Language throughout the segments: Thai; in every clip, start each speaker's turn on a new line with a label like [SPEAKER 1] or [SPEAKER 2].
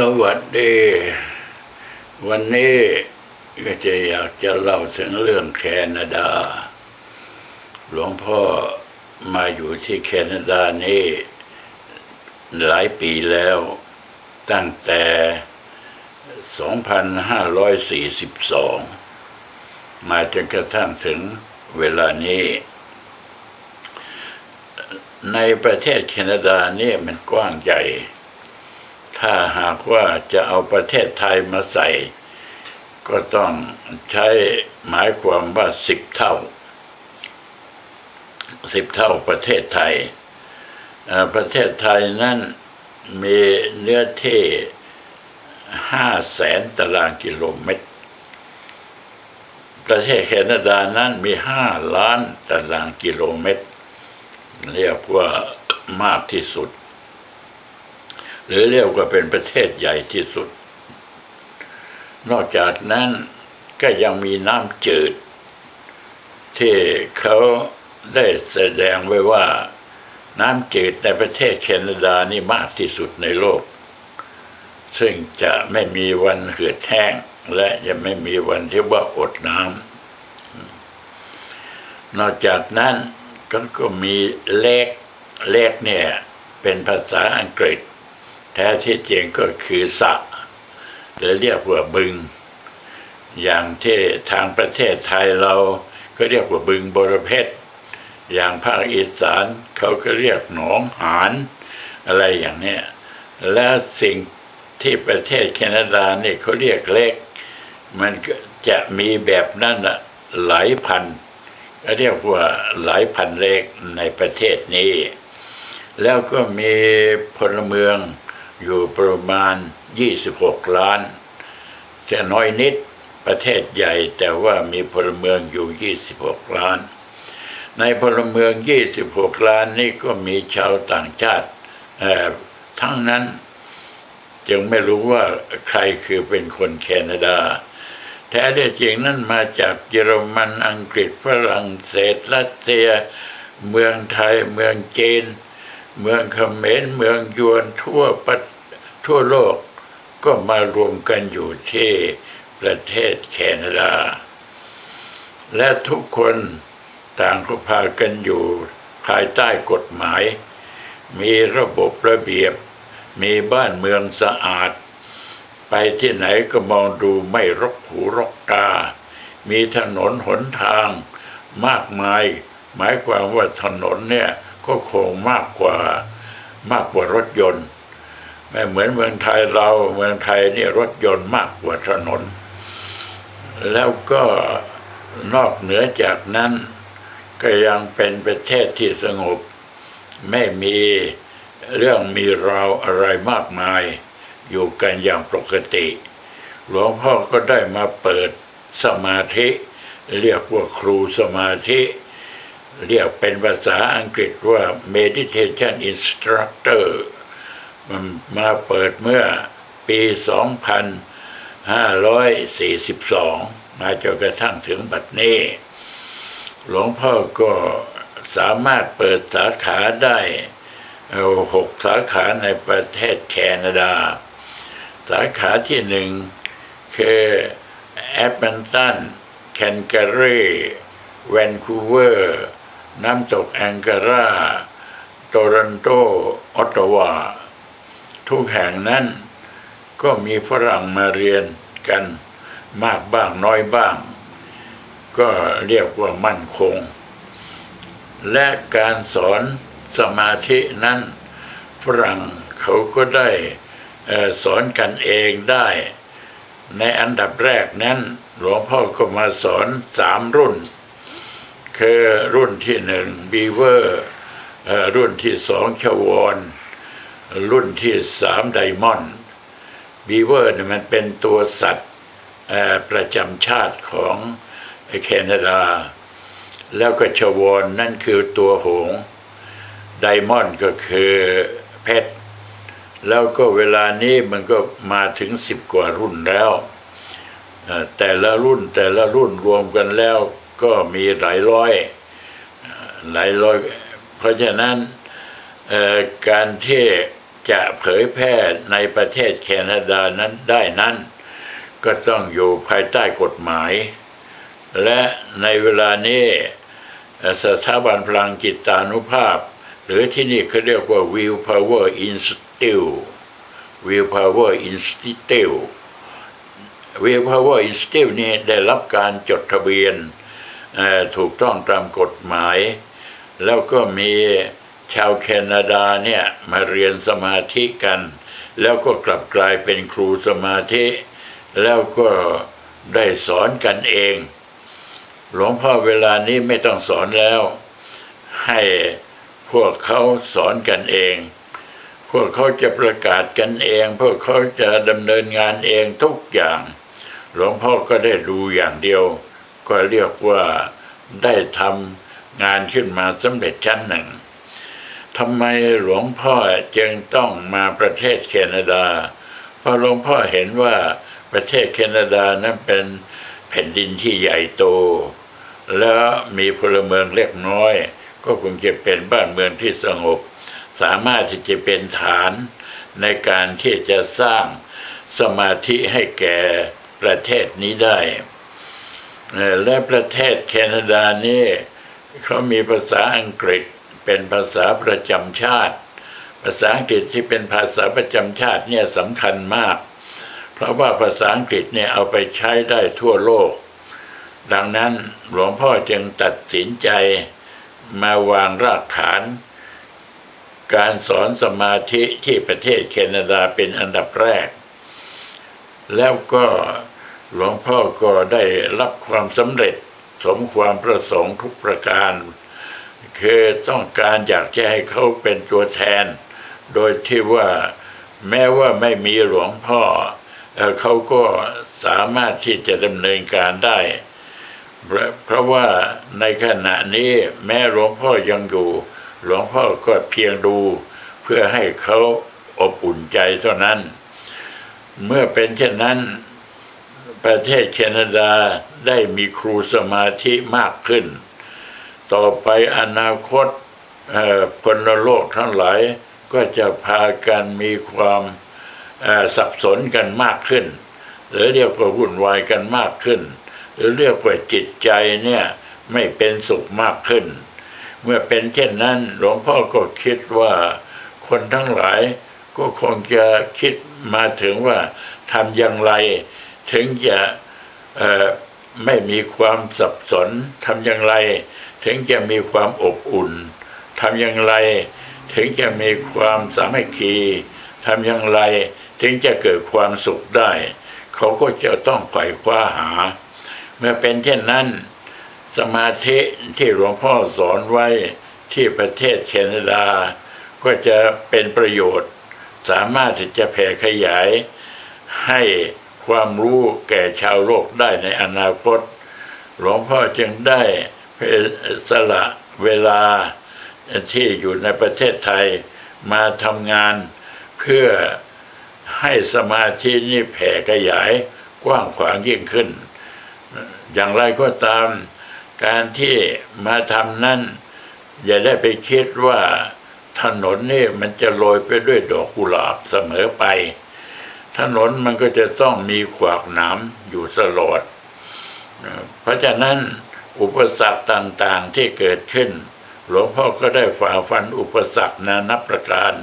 [SPEAKER 1] สวัสดี วันนี้ก็จะอยากจะเล่าถึงเรื่องแคนาดา หลวงพ่อมาอยู่ที่แคนาดานี่หลายปีแล้ว ตั้งแต่ 2542 มาจนกระทั่งถึงเวลานี้ ในประเทศแคนาดาเนี่ยมันกว้างใหญ่ ถ้าหากว่าจะเอาประเทศไทยมาใส่ ก็ต้องใช้หมายความว่าสิบเท่าสิบเท่าประเทศไทย ประเทศไทยนั้นมีเนื้อที่ห้าแสนตารางกิโลเมตร ประเทศแคนาดานั้นมีห้าล้านตารางกิโลเมตร เรียกว่ามากที่สุด หรือเรียกว่าเป็นประเทศใหญ่ที่สุด นอกจากนั้นก็ยังมีน้ำจืด ที่เขาได้แสดงไว้ว่าน้ำจืดในประเทศแคนาดานี่มากที่สุดในโลก ซึ่งจะไม่มีวันเหือดแห้ง และจะไม่มีวันที่ว่าอดน้ำนอกจากนั้นก็ก็มีเลกเลกเนี่ย เป็นภาษาอังกฤษ แท้ที่จริงก็คือสะหรือเรียกว่าบึง อย่างที่ทางประเทศไทยเราก็เรียกว่าบึงบรเพชรอย่างภาคอีสานเขาก็เรียกหนองหานอะไรอย่างนี้แล้วสิ่งที่ประเทศแคนาดาเนี่ยเขาเรียกเล็ก มันจะมีแบบนั้นหลายพันก็เรียกว่าหลายพันเลขในประเทศนี้ แล้วก็มีพลเมือง อยู่ประมาณ 26 ล้าน จะน้อยนิดประเทศใหญ่แต่ว่ามีพลเมืองอยู่ 26 ล้าน ในพลเมือง 26 ล้านนี่ก็มีชาวต่างชาติทั้งนั้นจึงไม่รู้ว่าใครคือเป็นคนแคนาดา แท้จริงนั่นมาจากเยอรมันอังกฤษฝรั่งเศสรัสเซีย เมืองไทยเมืองจีน เมืองเขมรเมืองยวนทั่วปทั่วโลกก็มารวมกันอยู่ที่ประเทศแคนาดา และทุกคนต่างก็พากันอยู่ภายใต้กฎหมาย มีระบบระเบียบ มีบ้านเมืองสะอาด ไปที่ไหนก็มองดูไม่รกหูรกตา มีถนนหนทางมากมาย หมายความว่าถนนเนี่ย ก็คงมากกว่ามากกว่ารถยนต์ไม่เหมือนเมืองไทยเราเมืองไทยนี่รถยนต์มากกว่าถนน แล้วก็นอกเหนือจากนั้น ก็ยังเป็นประเทศที่สงบ ไม่มีเรื่องมีราวอะไรมากมาย อยู่กันอย่างปกติ หลวงพ่อก็ได้มาเปิดสมาธิ เรียกว่าครูสมาธิ เรียกเป็นภาษาอังกฤษว่า meditation instructor มันมาเปิดเมื่อปี 2542 มาจนกระทั่งถึงบัดนี้ หลวงพ่อก็สามารถเปิดสาขาได้เอาหกสาขาในประเทศแคนาดา สาขาที่หนึ่งคือแอดมันตันแคนการีแวนคูเวอร์ น้ำตกแองการาโตรอนโต ออตตาวา ทุกแห่งนั้นก็มีฝรั่งมาเรียนกันมากบ้างน้อยบ้าง ก็เรียกว่ามั่นคง และการสอนสมาธินั้นฝรั่งเขาก็ได้สอนกันเองได้ ในอันดับแรกนั้น หลวงพ่อก็มาสอนสามรุ่น คือรุ่นที่หนึ่งบีเวอร์รุ่นที่สองชวอนรุ่นที่สามไดมอนด์บีเวอร์เนี่ยมันเป็นตัวสัตว์ประจำชาติของแคนาดา แล้วก็ชวอนนั่นคือตัวหงไดมอนด์ก็คือเพชรแล้วก็เวลานี้มันก็มาถึงสิบกว่ารุ่นแล้ว แต่ละรุ่นแต่ละรุ่นรวมกันแล้ว ก็มีหลายร้อยหลายร้อย เพราะฉะนั้นการที่จะเผยแพร่ในประเทศแคนาดานั้นได้นั้น ก็ต้องอยู่ภายใต้กฎหมาย และในเวลานี้สถาบันพลังจิตานุภาพ หรือที่นี่เขาเรียกว่า Will Power Institute Will Power Institute Will Power Institute นี่ได้รับการจดทะเบียน ถูกต้องตามกฎหมาย แล้วก็มีชาวแคนาดาเนี่ยมาเรียนสมาธิกัน แล้วก็กลับกลายเป็นครูสมาธิ แล้วก็ได้สอนกันเอง หลวงพ่อเวลานี้ไม่ต้องสอนแล้ว ให้พวกเขาสอนกันเอง พวกเขาจะประกาศกันเอง พวกเขาจะดำเนินงานเองทุกอย่าง หลวงพ่อก็ได้ดูอย่างเดียว ก็เรียกว่าได้ทำงานขึ้นมาสำเร็จชั้นหนึ่งทำไมหลวงพ่อจึงต้องมาประเทศแคนาดา เพราะหลวงพ่อเห็นว่าประเทศแคนาดานั้นเป็นแผ่นดินที่ใหญ่โต แล้วมีพลเมืองเล็กน้อย ก็คงจะเป็นบ้านเมืองที่สงบ สามารถที่จะเป็นฐานในการที่จะสร้างสมาธิให้แก่ประเทศนี้ได้ และประเทศแคนาดานี่เขามีภาษาอังกฤษเป็นภาษาประจำชาติ ภาษาอังกฤษที่เป็นภาษาประจำชาติเนี่ยสำคัญมาก เพราะว่าภาษาอังกฤษเนี่ยเอาไปใช้ได้ทั่วโลก ดังนั้นหลวงพ่อจึงตัดสินใจมาวางรากฐาน การสอนสมาธิที่ประเทศแคนาดาเป็นอันดับแรก แล้วก็ หลวงพ่อก็ได้รับความสำเร็จสมความประสงค์ทุกประการ คือต้องการอยากจะให้เขาเป็นตัวแทน โดยที่ว่าแม้ว่าไม่มีหลวงพ่อ เขาก็สามารถที่จะดำเนินการได้ เพราะเพราะว่าในขณะนี้แม้หลวงพ่อยังอยู่ หลวงพ่อก็เพียงดู เพื่อให้เขาอบอุ่นใจเท่านั้น เมื่อเป็นเช่นนั้น ประเทศแคนาดาได้มีครูสมาธิมากขึ้น ต่อไปอนาคตเอ่อพลโลกทั้งหลายก็จะพากันมีความสับสนกันมากขึ้น หรือเรียกว่าวุ่นวายกันมากขึ้น หรือเรียกว่าจิตใจเนี่ยไม่เป็นสุขมากขึ้น เมื่อเป็นเช่นนั้นหลวงพ่อก็คิดว่าคนทั้งหลายก็คงจะคิดมาถึงว่าทำอย่างไร ถึงจะไม่มีความสับสนทำอย่างไร ถึงจะมีความอบอุ่นทำอย่างไร ถึงจะมีความสามัคคีทำอย่างไร ถึงจะเกิดความสุขได้ เขาก็จะต้องไขว่คว้าหา เมื่อเป็นเช่นนั้น สมาธิที่หลวงพ่อสอนไว้ที่ประเทศแคนาดา ก็จะเป็นประโยชน์ สามารถที่จะแผ่ขยายให้ ความรู้แก่ชาวโลกได้ในอนาคต หลวงพ่อจึงได้สละเวลาที่อยู่ในประเทศไทยมาทำงานเพื่อให้สมาธินี้แผ่ขยายกว้างขวางยิ่งขึ้น อย่างไรก็ตามการที่มาทำนั้นอย่าได้ไปคิดว่าถนนนี่มันจะโรยไปด้วยดอกกุหลาบเสมอไป ถนนมันก็จะต้องมีขวากหนามอยู่ตลอด เพราะฉะนั้นอุปสรรคต่างๆที่เกิดขึ้น หลวงพ่อก็ได้ฝ่าฟันอุปสรรคนานับประการ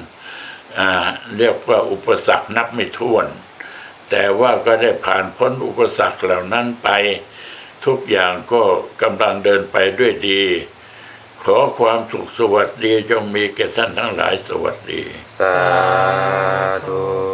[SPEAKER 1] เรียกว่าอุปสรรคนับไม่ถ้วน แต่ว่าก็ได้ผ่านพ้นอุปสรรคเหล่านั้นไป ทุกอย่างก็กำลังเดินไปด้วยดี ขอความสุขสวัสดีจงมีแก่ท่านทั้งหลายสวัสดี
[SPEAKER 2] สาธุ